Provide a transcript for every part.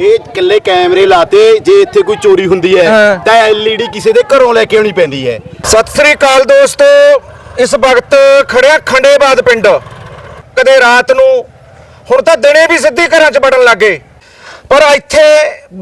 ਇਹ ਇਕੱਲੇ ਕੈਮਰੇ ਲਾਤੇ ਜੇ ਇੱਥੇ ਕੋਈ ਚੋਰੀ ਹੁੰਦੀ ਹੈ। ਤਾਂ ਐਲਈਡੀ ਕਿਸੇ ਦੇ ਘਰੋਂ ਲੈ ਕੇ ਆਉਣੀ ਪੈਂਦੀ ਹੈ। ਸਤਿ ਸ੍ਰੀ ਅਕਾਲ ਦੋਸਤੋ ਇਸ ਵਕਤ ਖੜਿਆ ਖੰਡੇਬਾਦ ਪਿੰਡ। ਕਦੇ ਰਾਤ ਨੂੰ ਹੁਣ ਤਾਂ ਦਿਨੇ ਵੀ ਸਿੱਧੀ ਘਰਾਂ 'ਚ ਵੜਨ ਲੱਗੇ ਪਰ ਇੱਥੇ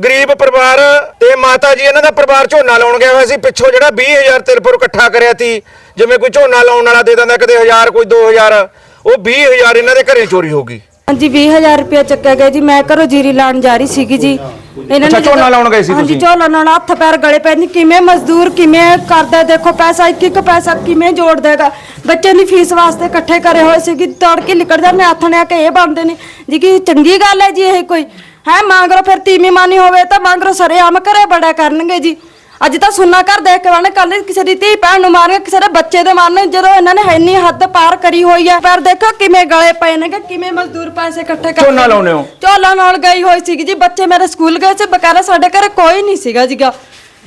ਗਰੀਬ ਪਰਿਵਾਰ ਤੇ ਮਾਤਾ ਜੀ ਇਹਨਾਂ ਦਾ ਪਰਿਵਾਰ ਝੋਨਾ ਲਾਉਣ ਗਿਆ ਹੋਇਆ ਸੀ। ਪਿੱਛੋਂ ਜਿਹੜਾ 20000 ਤਿਰਪੁਰ ਇਕੱਠਾ ਕਰਿਆ ਸੀ ਜਿਵੇਂ ਕੋਈ ਝੋਨਾ ਲਾਉਣ ਵਾਲਾ ਦੇ ਦਿੰਦਾ ਕਦੇ 1000 ਕੋਈ 2000 ਉਹ 20000 ਇਹਨਾਂ ਦੇ ਘਰੇ ਚੋਰੀ ਹੋ ਗਈ। ਹਾਂਜੀ 20000 ਰੁਪਏ ਚੱਕਿਆ ਗਿਆ ਜੀ। ਮੈਂ ਘਰੋਂ ਜੀਰੀ ਲਾਣ ਜਾ ਰਹੀ ਸੀਗੀ ਜੀ। ਇਹਨਾਂ ਅੱਛਾ, ਜਦੋਂ- ਝੋਨਾ ਲਾਉਣ ਗਏ ਸੀ ਹਾਂਜੀ ਤੁਸੀਂ? ਝੋਨਾ ਲਾਉਣ ਹੱਥ ਪੈਰ ਗਲੇ ਪੈ ਨਹੀਂ ਕਿਵੇਂ ਮਜ਼ਦੂਰ ਕਿਵੇਂ ਕਰਦਾ ਦੇਖੋ ਪੈਸਾ ਇੱਕ ਇੱਕ ਪੈਸਾ ਕਿਵੇਂ ਜੋੜ ਦੇਗਾ ਬੱਚੇ ਦੀ ਫੀਸ ਵਾਸਤੇ ਇਕੱਠੇ ਕਰੇ ਹੋਏ ਸੀ ਕਿ ਤੜਕੇ ਨਿਕਲ ਜਾਂਦੇ ਹੱਥ ਨੇ ਆ ਕੇ ਇਹ ਬਣਦੇ ਨੇ। ਜੀ ਕਿ ਚੰਗੀ ਗੱਲ ਹੈ ਜੀ ਇਹ ਕੋਈ? ਹੈ ਮੰਗਰੋ ਫਿਰ ਤੀਵੀਂ ਮਾਨੀ ਹੋਵੇ ਤਾਂ ਮੰਗਰੋ ਸਰੇ ਆਮ ਘਰੇ ਬੜਾ ਕਰਨਗੇ ਜੀ। ਅੱਜ ਤਾਂ ਸੁਣਨਾ ਘਰ ਦੇਖ ਕੇ ਵਾਣੇ ਕੱਲ ਕਿਸੇ ਦੀ ਧੀ ਭੈਣ ਨੂੰ ਮਾਰਨਗੇ ਕਿਸੇ ਦੇ ਬੱਚੇ ਦੇ ਮਾਰਨਗੇ ਜਦੋਂ ਇਹਨਾਂ ਨੇ ਇੰਨੀ ਹੱਦ ਪਾਰ ਕਰੀ ਹੋਈ ਹੈ ਪਰ ਦੇਖੋ ਕਿਵੇਂ ਗਲੇ ਪਏ ਨੇ ਕਿ ਕਿਵੇਂ ਮਜ਼ਦੂਰ ਪੈਸੇ ਇਕੱਠੇ ਕਰਦੇ ਝੋਨਾ ਨੇ। ਲਾਉਂਦੇ ਹੋ? ਝੋਨਾ ਨਾਲ ਗਈ ਹੋਈ ਸੀਗੀ ਜੀ ਬੱਚੇ ਮੇਰੇ ਸਕੂਲ ਗਏ ਸੀ ਬਕਾਰਾ ਸਾਡੇ ਘਰੇ ਕੋਈ ਨਹੀਂ ਸੀਗਾ ਜੀਗਾ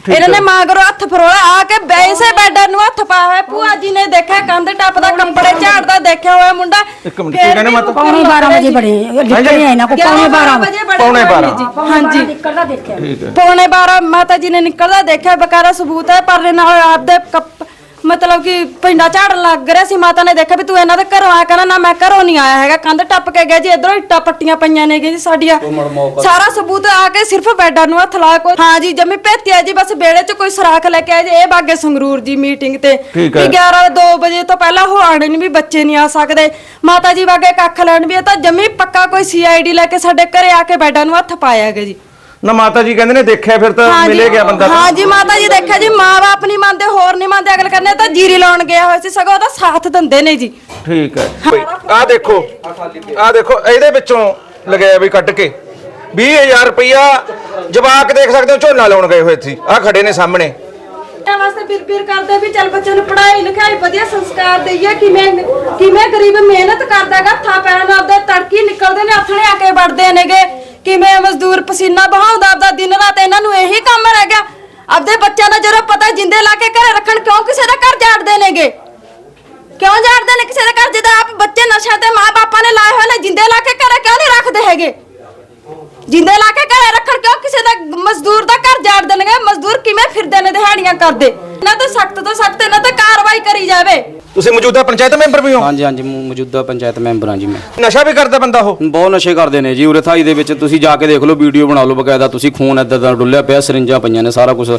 ਇਹਨਾਂ ਨੇ ਮਾਂਗਰੋ ਹੱਥ ਫਰੋਲਾ ਆ ਕੇ ਬੈਸੇ ਬੈਡਰ ਨੂੰ ਹੱਥ ਪਾਇਆ ਹੋਇਆ ਭੂਆ ਜੀ ਨੇ ਦੇਖਿਆ ਕੰਧ ਟੱਪਦਾ ਕੱਪੜੇ ਝਾੜਦਾ ਦੇਖਿਆ ਹੋਇਆ ਮੁੰਡਾ। ਇੱਕ ਮਿੰਟ, ਕੀ ਕਹਿੰਦੇ ਮਾਤਾ? ਪੌਣੇ 12 ਵਜੇ ਬੜੇ ਨਿਕਲੇ ਆਏ ਨਾ ਕੋ ਪੌਣੇ 12 ਵਜੇ ਬੜੇ ਪੌਣੇ ਹੋਏ ਨੇ 12 ਜੀ। ਹਾਂਜੀ। ਨਿਕਲਦਾ ਦੇਖਿਆ। ਪੌਣੇ 12 ਮਾਤਾ ਜੀ ਨੇ ਨਿਕਲਦਾ ਦੇਖਿਆ ਬਕਾਰਾ ਸਬੂਤ ਹੈ ਪਰ ਨਾਲ ਆਪਦੇ ਕੱਪ ਮਤਲਬ ਕਿ ਪਿੰਡਾ ਝਾੜਨ ਲੱਗ ਰਿਹਾ ਸੀ ਮਾਤਾ ਨੇ ਦੇਖਿਆ ਵੀ ਤੂੰ ਇਹਨਾਂ ਦੇ ਘਰੋਂ ਆਇਆ ਕਹਿੰਦਾ ਨਾ ਮੈਂ ਘਰੋਂ ਨਹੀਂ ਆਇਆ ਹੈਗਾ ਕੰਧ ਟੱਪ ਕੇ ਗਿਆ ਜੀ ਇਧਰੋਂ ਇੱਟਾਂ ਪੱਟੀਆਂ ਪਈਆਂ ਨੇ ਜੀ ਸਾਡੀਆਂ। ਸਾਰਾ ਸਬੂਤ ਆ ਕੇ ਸਿਰਫ ਬੈਡਾਂ ਨੂੰ ਹੱਥ ਲਾ ਕੋਈ ਹਾਂ ਜੀ ਜਮੀ ਭੇਤਿਆ ਜੀ ਬਸ ਬੇੜੇ 'ਚ ਕੋਈ ਸਰਾਖ ਲੈ ਕੇ ਆਏ ਜੀ ਇਹ ਬਾਗੇ ਸੰਗਰੂਰ ਜੀ ਮੀਟਿੰਗ ਤੇ। ਹੈ। ਵੀ 11 2 ਵਜੇ ਤੋਂ ਪਹਿਲਾਂ ਉਹ ਆਣੇ ਨਹੀਂ ਵੀ ਬੱਚੇ ਨਹੀਂ ਆ ਸਕਦੇ। ਮਾਤਾ ਜੀ ਵਾਗੇ ਕੱਖ ਲੈਣ ਵੀ ਇਹ ਤਾਂ ਜਮੀ ਪੱਕਾ ਕੋਈ ਸੀਆਈਡੀ ਲੈ ਕੇ ਸਾਡੇ ਘਰੇ ਆ ਕੇ ਬੈਡਾਂ ਨੂੰ ਹੱਥ ਪਾਇਆ ਗਿਆ ਜੀ। ਨਾ ਮਾਤਾ ਜੀ ਕਹਿੰਦੇ ਨੇ ਦੇਖਿਆ ਫਿਰ ਤਾਂ ਮਿਲੇ ਗਿਆ ਬੰਦਾ ਤਾਂ। ਹਾਂ ਜੀ ਮਾਤਾ ਜੀ ਦੇਖਿਆ ਜੀ ਮਾਂ-ਬਾਪ ਨਹੀਂ ਮੰਨਦੇ ਹੋਰ ਨਹੀਂ ਮੰਨਦੇ ਅਗਲ ਕਰਨੇ ਤਾਂ ਜੀਰੀ ਲਾਉਣ ਗਿਆ ਹੋਇਆ ਸੀ ਸਗੋਂ ਉਹਦਾ ਸਾਥ ਦਿੰਦੇ ਨੇ ਜੀ। ਠੀਕ ਹੈ। ਆ ਦੇਖੋ ਆ ਦੇਖੋ ਇਹਦੇ ਵਿੱਚੋਂ ਲਗਾਇਆ ਵੀ ਕੱਢ ਕੇ। 20000 ਰੁਪਇਆ ਜਵਾਕ ਦੇਖ ਸਕਦੇ ਹੋ ਝੋਨਾ ਲਾਉਣ ਗਏ ਹੋਏ ਸੀ। ਆ ਖੜੇ ਨੇ ਸਾਹਮਣੇ। ਬੱਚਿਆਂ ਵਾਸਤੇ ਫਿਰ ਫਿਰ ਕਰਦੇ ਵੀ ਚੱਲ ਬੱਚੇ ਨੂੰ ਪੜ੍ਹਾਈ ਲਿਖਾਈ ਵਧੀਆ ਸੰਸਕਾਰ ਦਈਏ ਕਿਵੇਂ ਕਿਵੇਂ ਗਰੀਬ ਮਿਹਨਤ ਕਰਦਾਗਾ ਥਾ ਪੈਰਾਂ ਨਾਲ ਆਪਦੇ ਤੜਕੀ ਨਿਕਲਦੇ ਨੇ ਆਥਣੇ ਆ ਕੇ ਵੜਦੇ ਨੇਗੇ। ਕਿਵੇਂ ਮਜ਼ਦੂਰ ਪਸੀਨਾ ਬਹਾਉਂਦਾ ਆਪਦਾ ਦਿਨ ਰਾਤ ਇਹਨਾਂ ਨੂੰ ਇਹੀ ਕੰਮ ਰਹਿ ਗਿਆ? ਆਪਦੇ ਬੱਚਿਆਂ ਦਾ ਜਦੋਂ ਪਤਾ ਜਿੰਦੇ ਲਾ ਕੇ ਘਰੇ ਰੱਖਣ ਕਿਉਂ ਕਿਸੇ ਦਾ ਘਰ ਝਾੜਦੇ ਨੇਗੇ? ਕਿਉਂ ਝਾੜਦੇ ਨੇ ਕਿਸੇ ਦੇ ਘਰ? ਜਿਹਦਾ ਆਪ ਬੱਚੇ ਨਸ਼ਾ ਤੇ ਮਾਪੇ ਨੇ ਲਾਏ ਹੋਏ ਨੇ, ਜਿੰਦੇ ਲਾ ਕੇ ਘਰੇ ਕਿਉਂ ਨਹੀਂ ਰੱਖਦੇ ਹੈਗੇ? ਜਿੰਦੇ ਲਾ ਕੇ ਘਰੇ ਰੱਖਣ ਕਿਉਂ ਕਿਸੇ ਦਾ ਮਜ਼ਦੂਰ ਦਾ ਘਰ ਝਾੜ ਦੇਣਗੇ ਮਜ਼ਦੂਰ ਕਿਵੇਂ ਫਿਰਦੇ ਨੇ ਦਿਹਾੜੀਆਂ ਕਰਦੇ? ਇਹਨਾਂ ਤੇ ਸਖਤ ਤੋਂ ਸਖਤ ਇਹਨਾਂ ਤੇ ਕਾਰਵਾਈ ਕਰੀ ਜਾਵੇ। ਤੁਸੀਂ ਮੌਜੂਦਾ ਪੰਚਾਇਤ ਮੈਂਬਰ ਵੀ ਹੋ? ਹਾਂਜੀ ਹਾਂਜੀ ਮੌ- ਮੌਜੂਦਾ ਪੰਚਾਇਤ ਮੈਂਬਰ ਹਾਂ ਜੀ ਮੈਂ। ਨਸ਼ਾ ਵੀ ਕਰਦਾ ਬੰਦਾ ਉਹ? ਬਹੁਤ ਨਸ਼ੇ ਕਰਦੇ ਨੇ ਜੀ ਉਰੇ ਥਾਈ ਦੇ ਵਿੱਚ ਤੁਸੀਂ ਜਾ ਕੇ ਦੇਖ ਲਓ ਵੀਡੀਓ ਬਣਾ ਲਓ ਬਕਾਇਦਾ ਤੁਸੀਂ ਖੂਨ ਇੱਦਾਂ ਦਾ ਡੁੱਲਿਆ ਪਿਆ ਸਰਿੰਜਾਂ ਪਈਆਂ ਨੇ ਸਾਰਾ ਕੁਝ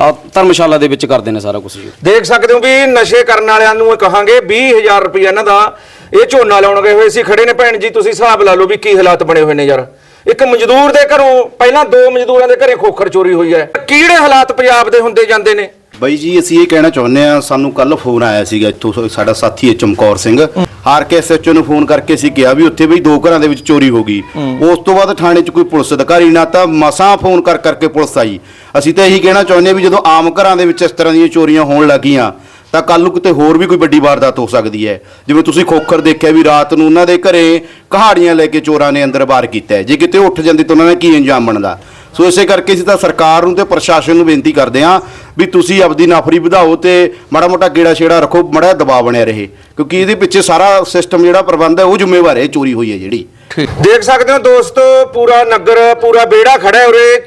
ਆ ਧਰਮਸ਼ਾਲਾ ਦੇ ਵਿੱਚ ਕਰਦੇ ਨੇ ਸਾਰਾ ਕੁਝ ਜੀ। ਦੇਖ ਸਕਦੇ ਹੋ ਵੀ ਨਸ਼ੇ ਕਰਨ ਵਾਲਿਆਂ ਨੂੰ ਇਹ ਕਹਾਂਗੇ 20000 ਰੁਪਇਆ ਇਹਨਾਂ ਦਾ। ਇਹ ਝੋਨਾ ਲਾਉਣ ਗਏ ਹੋਏ ਸੀ ਖੜੇ ਨੇ ਭੈਣ ਜੀ ਤੁਸੀਂ ਹਿਸਾਬ ਲਾ ਲਓ ਵੀ ਕੀ ਹਾਲਾਤ ਬਣੇ ਹੋਏ ਨੇ ਯਾਰ। ਇੱਕ ਮਜ਼ਦੂਰ ਦੇ ਘਰੋਂ ਪਹਿਲਾਂ ਦੋ ਮਜ਼ਦੂਰਾਂ ਦੇ ਘਰੇ ਖੋਖਰ ਚੋਰੀ ਹੋਈ ਹੈ। ਕਿਹੜੇ ਹਾਲਾਤ ਪੰਜਾਬ ਦੇ ਹੁੰਦੇ ਜਾਂਦੇ ਨੇ। ਬਾਈ ਜੀ ਅਸੀਂ ਇਹ ਕਹਿਣਾ ਚਾਹੁੰਦੇ ਆ ਸਾਨੂੰ ਕੱਲ ਫੋਨ ਆਇਆ ਸੀਗਾ ਇੱਥੋਂ ਸਾ- ਸਾਡਾ ਸਾਥੀ ਹੈ Chamkaur Singh. R K SHO ਨੂੰ ਫੋਨ ਕਰਕੇ ਅਸੀਂ ਕਿਹਾ ਵੀ ਉੱਥੇ ਬਈ ਦੋ ਘਰਾਂ ਦੇ ਵਿੱਚ ਚੋਰੀ ਹੋ ਗਈ। ਉਸ ਤੋਂ ਬਾਅਦ ਥਾਣੇ 'ਚ ਕੋਈ ਪੁਲਿਸ ਅਧਿਕਾਰੀ ਨਾ ਤਾਂ ਮਸਾਂ ਫੋਨ ਕਰ ਕਰਕੇ ਪੁਲਿਸ ਆਈ। ਅਸੀਂ ਤਾਂ ਇਹੀ ਕਹਿਣਾ ਚਾਹੁੰਦੇ ਆ ਵੀ ਜਦੋਂ ਆਮ ਘਰਾਂ ਦੇ ਵਿੱਚ ਇਸ ਤਰ੍ਹਾਂ ਦੀਆਂ ਚੋਰੀਆਂ ਹੋਣ ਲੱਗੀਆਂ ਤਾਂ ਕੱਲ ਨੂੰ ਕਿਤੇ ਹੋਰ ਵੀ ਕੋਈ ਵੱਡੀ ਵਾਰਦਾਤ ਹੋ ਸਕਦੀ ਹੈ। ਜਿਵੇਂ ਤੁਸੀਂ ਖੋਖਰ ਦੇਖਿਆ ਵੀ ਰਾਤ ਨੂੰ ਉਹਨਾਂ ਦੇ ਘਰੇ ਕਹਾੜੀਆਂ ਲੈ ਕੇ ਚੋਰਾਂ ਨੇ ਅੰਦਰ ਬਾਰ ਕੀਤਾ ਹੈ। ਜੇ ਕਿਤੇ ਉੱਠ ਜਾਂਦੀ ਤਾਂ ਉਹਨਾਂ ਦਾ ਕੀ ਅੰਜਾਮ ਬਣਦਾ? ਸੋ ਇਸੇ ਕਰਕੇ ਅਸੀਂ ਤਾਂ ਸਰਕਾਰ ਨੂੰ ਤੇ ਪ੍ਰਸ਼ਾਸਨ ਨੂੰ ਬੇਨਤੀ ਕਰਦੇ ਹਾਂ ਵੀ ਤੁਸੀਂ ਆਪਦੀ ਨਾਫਰੀ ਵਧਾਓ ਤੇ ਮਾੜਾ ਮੋਟਾ ਗੇੜਾ ਛੇੜਾ ਰੱਖੋ ਮਾੜਾ ਦਬਾਅ ਬਣਿਆ ਰਹੇ। ਕਿਉਂਕਿ ਇਹਦੇ ਪਿੱਛੇ ਸਾਰਾ ਸਿਸਟਮ ਜਿਹੜਾ ਪ੍ਰਬੰਧ ਹੈ ਉਹ ਜ਼ਿੰਮੇਵਾਰ ਹੈ ਚੋਰੀ ਹੋਈ ਹੈ ਜਿਹੜੀ। ਦੇਖ ਸਕਦੇ ਹੋ ਦੋਸਤੋ ਪੂਰਾ ਨਗਰ ਪੂਰਾ ਬੇੜਾ ਖੜਾ ਹੈ ਉਰੇ।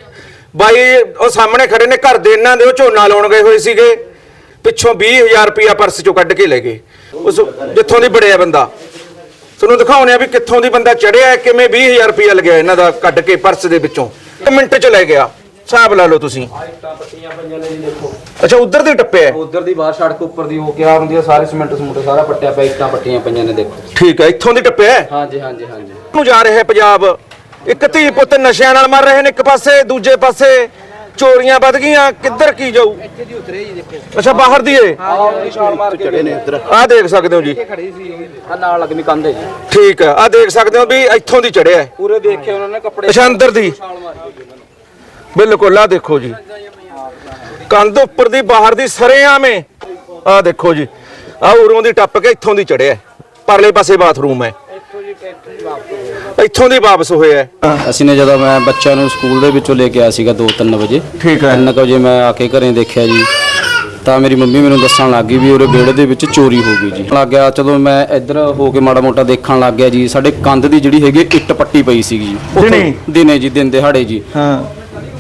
ਬਾਈ ਉਹ ਸਾਹਮਣੇ ਖੜੇ ਨੇ ਘਰ ਦੇ ਇਹਨਾਂ ਦੇ ਉਹ ਝੋਨਾ ਲਾਉਣ ਗਏ ਹੋਏ ਸੀਗੇ। ਪਿੱਛੋਂ 20000 ਰੁਪਇਆ ਪਰਸ ਚੋਂ ਕੱਢ ਕੇ ਲੈ ਗਏ। ਉਸ ਜਿੱਥੋਂ ਦੀ ਬੜਿਆ ਬੰਦਾ। ਤੁਹਾਨੂੰ ਦਿਖਾਉਣੇ ਆ ਵੀ ਕਿੱਥੋਂ ਦੀ ਬੰਦਾ ਚੜਿਆ ਕਿਵੇਂ 20000 ਰੁਪਇਆ ਲੱਗਿਆ ਇਹਨਾਂ ਦਾ ਕੱਢ ਕੇ ਪਰਸ ਦੇ ਵਿੱਚੋਂ। ਇੱਕ ਮਿੰਟ ਚ ਲੈ ਗਿਆ। ਹਿਸਾਬ ਲਾ ਲਓ ਤੁਸੀਂ। ਅੱਛਾ ਉਧਰ ਦੀ ਟੱਪਿਆ ਹੈ। ਉਧਰ ਦੀ ਬਾਹਰ ਸੜਕ ਉੱਪਰ ਦੀ ਹੋ ਗਿਆ ਹੁੰਦੀ ਹੈ ਸਾਰੇ ਸਿਮੈਂਟ ਸਮੂਟ ਸਾਰਾ ਪੱਟਿਆ ਪਿਆ ਇੱਟਾਂ ਪੱਟੀਆਂ ਪਈਆਂ ਨੇ ਦੇਖੋ। ਠੀਕ ਹੈ ਇੱਥੋਂ ਦੀ ਟੱਪਿਆ ਹੈ। ਹਾਂਜੀ ਹਾਂਜੀ ਹਾਂਜੀ। ਨੂੰ ਜਾ ਰਿਹਾ ਹੈ ਪੰਜਾਬ। ਇੱਕ ਧੀ ਪੁੱਤ ਨਸ਼ਿਆਂ ਨਾਲ ਮਰ ਰਹੇ ਨੇ ਇੱਕ ਪਾਸੇ ਦੂਜੇ ਪਾਸੇ। ਚੋਰੀਆਂ ਵੱਧ ਗਈਆਂ ਕਿੱਧਰ ਕੀ ਜਾਊ? ਅੱਛਾ ਬਾਹਰ ਦੀ ਏ? ਚੜੇ ਨੇ ਇੱਧਰ। ਆਹ ਦੇਖ ਸਕਦੇ ਹੋ ਜੀ। ਆ ਨਾਲ ਲੱਗਵੀਂ ਕੰਧ ਹੈ ਜੀ। ਠੀਕ ਹੈ ਆਹ ਦੇਖ ਸਕਦੇ ਹੋ ਵੀ ਇੱਥੋਂ ਦੀ ਚੜਿਆ ਹੈ ਪੂਰੇ ਦੇਖੇ ਉਹਨਾਂ ਨੇ ਕੱਪੜੇ ਅੱਛਾ ਅੰਦਰ ਦੀ। ਬਿਲਕੁਲ ਆਹ ਦੇਖੋ ਜੀ। ਕੰਧ ਉੱਪਰ ਦੀ ਬਾਹਰ ਦੀ ਸਰੇਆਮ ਏ ਆਹ ਦੇਖੋ ਜੀ। ਆਹ ਉਰੋਂ ਦੀ ਟੱਪ ਕੇ ਇੱਥੋਂ ਦੀ ਚੜਿਆ। ਪਰਲੇ ਪਾਸੇ ਬਾਥਰੂਮ ਹੈ ਇੱਥੋਂ ਦੀ ਵਾਪਸ ਹੋਇਆ ਹੈ। ਅਸੀਂ ਨੇ ਜਦੋਂ ਮੈਂ ਬੱਚਿਆਂ ਨੂੰ ਸਕੂਲ ਦੇ ਵਿੱਚੋਂ ਲੈ ਕੇ ਆਇਆ ਸੀਗਾ 2-3 ਵਜੇ ਠੀਕ ਹੈ। 3 ਵਜੇ ਮੈਂ ਆ ਕੇ ਘਰੇ ਦੇਖਿਆ ਜੀ ਤਾਂ ਮੇਰੀ ਮੰਮੀ ਮੈਨੂੰ ਦੱਸਣ ਲੱਗ ਗਈ ਵੀ ਉਹਦੇ ਵਿਹੜੇ ਦੇ ਵਿੱਚ ਚੋਰੀ ਹੋ ਗਈ ਜੀ ਲੱਗ ਗਿਆ ਜਦੋਂ ਮੈਂ ਇੱਧਰ ਹੋ ਕੇ ਮਾੜਾ ਮੋਟਾ ਦੇਖਣ ਲੱਗ ਗਿਆ ਜੀ ਸਾਡੇ ਕੰਧ ਦੀ ਜਿਹੜੀ ਹੈਗੀ ਇੱਟ ਪੱਟੀ ਪਈ ਸੀਗੀ ਜੀ ਉੱਥੋਂ- ਦਿਨੇ? ਦਿਨੇ ਜੀ ਦਿਨ ਦਿਹਾੜੇ ਜੀ ਹਾਂ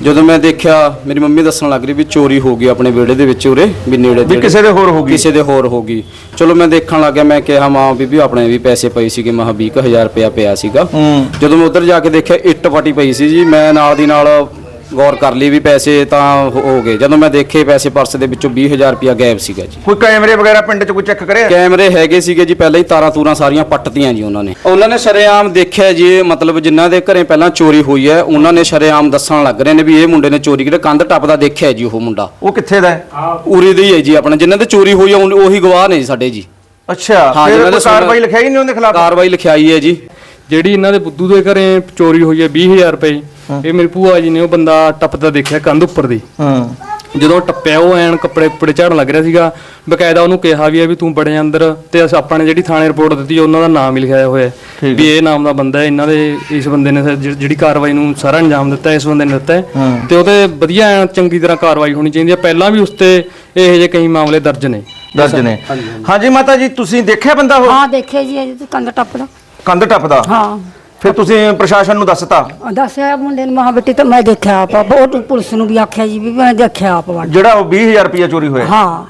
ਜਦੋਂ ਮੈਂ ਦੇਖਿਆ ਮੇਰੀ ਮੰਮੀ ਦੱਸਣ ਲੱਗ ਰਹੀ ਵੀ ਚੋਰੀ ਹੋ ਗਈ ਆਪਣੇ ਵਿਹੜੇ ਦੇ ਵਿੱਚ ਉਰੇ ਵੀ ਨੇੜੇ ਵੀ। ਕਿਸੇ ਦੇ ਹੋਰ ਹੋ ਗਈ? ਕਿਸੇ ਦੇ ਹੋਰ ਹੋ ਗਈ। ਚਲੋ ਮੈਂ ਦੇਖਣ ਲੱਗ ਗਿਆ ਮੈਂ ਕਿਹਾ ਮਾਂ ਬੀਬੀ ਆਪਣੇ ਵੀ ਪੈਸੇ ਪਏ ਸੀਗੇ ਮਹਾ 20000 ਰੁਪਇਆ ਪਿਆ ਸੀਗਾ। ਜਦੋਂ ਮੈਂ ਉੱਧਰ ਜਾ ਕੇ ਦੇਖਿਆ ਇੱਟ ਪੱਟੀ ਪਈ ਸੀ ਜੀ ਮੈਂ ਨਾਲ ਦੀ ਨਾਲ ਗੌਰ ਕਰ ਲਈ ਵੀ ਪੈਸੇ ਤਾਂ ਹੋ ਹੋ ਗਏ। ਜਦੋਂ ਮੈਂ ਦੇਖੇ ਪੈਸੇ ਪਰਸ ਦੇ ਵਿੱਚੋਂ 20000 ਰੁਪਇਆ ਗਾਇਬ ਸੀਗਾ ਜੀ। ਕੋਈ ਕੈਮਰੇ ਵਗੈਰਾ ਪਿੰਡ 'ਚ ਕੋਈ ਚੈੱਕ ਕਰਿਆ? ਕੈਮਰੇ ਹੈਗੇ ਸੀਗੇ ਜੀ ਪਹਿਲਾਂ ਹੀ ਤਾਰਾਂ ਤੂਰਾਂ ਸਾਰੀਆਂ ਪੱਟਤੀਆਂ ਜੀ ਉਹਨਾਂ ਨੇ। ਉਹਨਾਂ ਨੇ ਸ਼ਰੇਆਮ ਦੇਖਿਆ ਜੀ ਇਹ ਮਤਲਬ ਜਿਨ੍ਹਾਂ ਦੇ ਘਰੇ ਪਹਿਲਾਂ ਚੋਰੀ ਹੋਈ ਹੈ ਉਹਨਾਂ ਨੇ ਸ਼ਰੇਆਮ ਦੱਸਣ ਲੱਗ ਰਹੇ ਨੇ ਵੀ ਇਹ ਮੁੰਡੇ ਨੇ ਚੋਰੀ ਕੀਤੀ। ਕੰਧ ਟੱਪਦਾ ਦੇਖਿਆ ਜੀ ਉਹ ਮੁੰਡਾ। ਉਹ ਕਿੱਥੇ ਦਾ ਹੈ? ਉਰੇ ਦੇ ਹੀ ਹੈ ਜੀ ਆਪਣਾ। ਜਿਨ੍ਹਾਂ ਦੇ ਚੋਰੀ ਹੋਈ ਹੈ ਉਨ- ਉਹੀ ਗਵਾਹ ਨੇ ਜੀ ਸਾਡੇ ਜੀ। ਅੱਛਾ ਹਾਂ, ਫਿਰ ਕੋਈ ਕਾਰਵਾਈ ਲਿਖਾਈ ਨਹੀਂ ਉਹਦੇ ਖਿਲਾਫ? ਕਾਰਵਾਈ ਲਿਖਾਈ ਹੈ ਜੀ। ਜਿਹੜੀ ਇਹਨਾਂ ਦੇ ਬੁੱਧੂ ਦੇ ਘਰੇ ਚੋਰੀ ਹੋਈ ਹੈ 20000 ਰੁਪਏ ਇਹ ਮੇਰੀ ਭੂਆ ਜੀ ਨੇ ਉਹ ਬੰਦਾ ਟੱਪਦਾ ਦੇਖਿਆ ਕੰਧ ਉੱਪਰ ਦੀ। ਹਾਂ। ਜਦੋਂ ਟੱਪਿਆ ਉਹ ਐਨ ਕੱਪੜੇ ਕੁਪੜੇ ਝਾੜਨ ਲੱਗ ਰਿਹਾ ਸੀਗਾ ਬਕਾਇਦਾ ਉਹਨੂੰ ਕਿਹਾ ਵੀ ਹੈ ਵੀ ਤੂੰ ਬੜੇ ਅੰਦਰ ਤੇ ਅਸੀਂ ਆਪਾਂ ਨੇ ਜਿਹੜੀ ਥਾਣੇ ਰਿਪੋਰਟ ਦਿੱਤੀ ਉਹਨਾਂ ਦਾ ਨਾਮ ਹੀ ਲਿਖਾਇਆ ਹੋਇਆ ਹੈ। ਵੀ ਇਹ ਨਾਮ ਦਾ ਬੰਦਾ ਹੈ ਇਹਨਾਂ ਦੇ ਇਸ ਬੰਦੇ ਨੇ ਜਿਹੜੀ ਕਾਰਵਾਈ ਨੂੰ ਸਾਰਾ ਅੰਜਾਮ ਦਿੱਤਾ ਹੈ, ਇਸ ਬੰਦੇ ਨੇ ਦਿੱਤਾ ਹੈ। ਤੇ ਉਹਤੇ ਵਧੀਆ ਐਨ ਚੰਗੀ ਤਰ੍ਹਾਂ ਕਾਰਵਾਈ ਹੋਣੀ ਚਾਹੀਦੀ ਹੈ। ਪਹਿਲਾਂ ਵੀ ਉਸ ਤੇ ਇਹੋ ਜਿਹੇ ਕਈ ਮਾਮਲੇ ਦਰਜ ਨੇ। ਦਰਜ ਨੇ। ਹਾਂਜੀ ਮਾਤਾ ਜੀ ਤੁਸੀਂ ਦੇਖਿਆ ਬੰਦਾ ਉਹ? ਹਾਂ ਦੇਖੇ ਜੀ ਇਹ ਕੰਧ ਟੱਪਦਾ। ਕੰਧ ਟੱਪਦਾ? ਹਾਂ। ਫਿਰ ਤੁਸੀਂ ਪ੍ਰਸ਼ਾਸਨ ਨੂੰ ਦੱਸਤਾ? ਦੱਸਿਆ ਮੁੰਡੇ ਨੂੰ ਮਹਾ ਬੇਟੀ ਤਾਂ ਮੈਂ ਦੇਖਿਆ ਆਪ ਬਹੁਤ ਪੁਲਿਸ ਨੂੰ ਵੀ ਆਖਿਆ ਜੀ ਵੀ ਮੈਂ ਦੇਖਿਆ ਆਪ ਵੱਡ ਜਿਹੜਾ ਉਹ 20000 ਰੁਪਇਆ ਚੋਰੀ ਹੋਇਆ। ਹਾਂ।